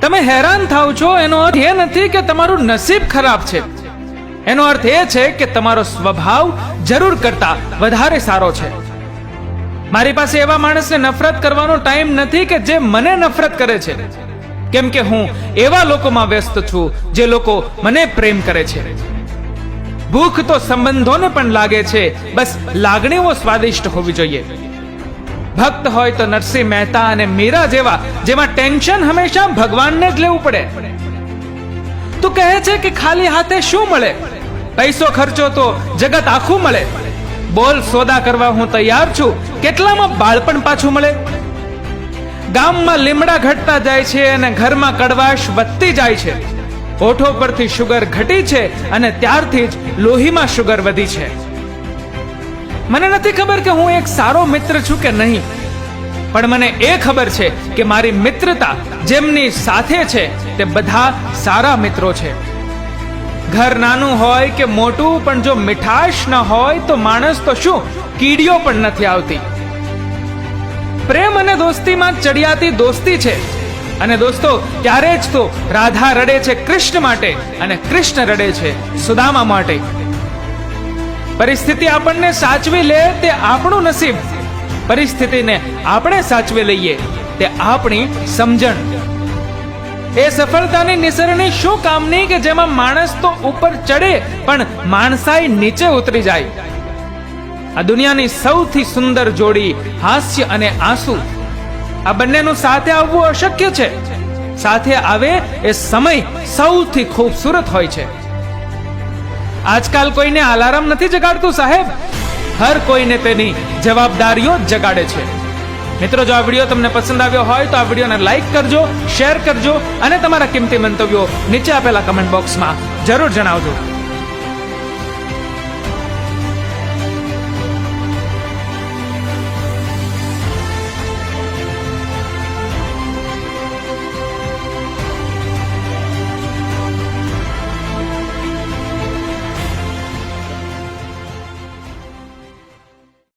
તમે હેરાન થાવ છો, એનો અર્થ એ નથી કે તમારું નસીબ ખરાબ છે. એનો અર્થ એ છે કે તમારો સ્વભાવ જરૂર કરતા વધારે સારો છે. મારી પાસે એવા માણસને નફરત કરવાનો ટાઈમ નથી કે જે મને નફરત કરે છે. કેમ કે હું એવા લોકોમાં વ્યસ્ત છું, જે લોકો મને પ્રેમ કરે છે. ભૂખ તો સંબંધોને પણ લાગે છે, બસ લાગણીઓ સ્વાદિષ્ટ હોવી જોઈએ. ભક્ત હોય તો નરસિંહ મહેતા અને મીરા જેવા, જેમાં ટેન્શન હંમેશા ભગવાનને જ લેવું પડે. તું કહે છે કે ખાલી હાથે શું મળે? પૈસો ખર્ચો તો જગત આખું મળે. બોલ, સોદા કરવા હું તૈયાર છું. કેટલામાં બાળપણ પાછું મળે? ગામમાં લીમડા ઘટતા જાય છે અને ઘરમાં કડવાશ વધતી જાય છે. ઓઠો પરથી શુગર ઘટી છે અને ત્યારથી જ લોહીમાં શુગર વધી છે. મને નથી ખબર કે હું એક સારો મિત્ર છું કે નહીં. પણ મને એ ખબર છે કે મારી મિત્રતા જેમની સાથે છે તે બધા સારા મિત્રો છે. ઘર નાનું હોય કે મોટું, પણ જો મીઠાશ ન હોય તો માણસ તો શું? કીડીઓ પણ નથી આવતી. પ્રેમ અને દોસ્તીમાં ચડિયાતી દોસ્તી છે. અને દોસ્તો, ત્યારે જ તો રાધા રડે છે કૃષ્ણ માટે અને કૃષ્ણ રડે છે સુદામા માટે. પરિસ્થિતિ આપણને સાચવી લે તે આપણું નસીબ. પરિસ્થિતિને આપણે સાચવી લઈએ તે આપણી સમજણ. એ સફળતાની નિસરણી શું કામની કે જેમાં માણસ તો ઉપર ચડે પણ માણસાઈ નીચે ઉતરી જાય? આ દુનિયાની સૌથી સુંદર જોડી હાસ્ય અને આંસુ. આ બંનેનું સાથે આવવું અશક્ય છે. સાથે આવે એ સમય સૌથી ખૂબસૂરત હોય છે. આજકાલ કોઈને અલાર્મ નથી જગાડતું, સાહેબ. હર કોઈને તેની જવાબદારીઓ જગાડે છે. મિત્રો, જો આ વીડિયો તમને પસંદ આવ્યો હોય, તો આ વિડીયોને લાઈક કરજો, શેર કરજો અને તમારા કિંમતી મંતવ્યો નીચે આપેલા કમેન્ટ બોક્સમાં જરૂર જણાવજો.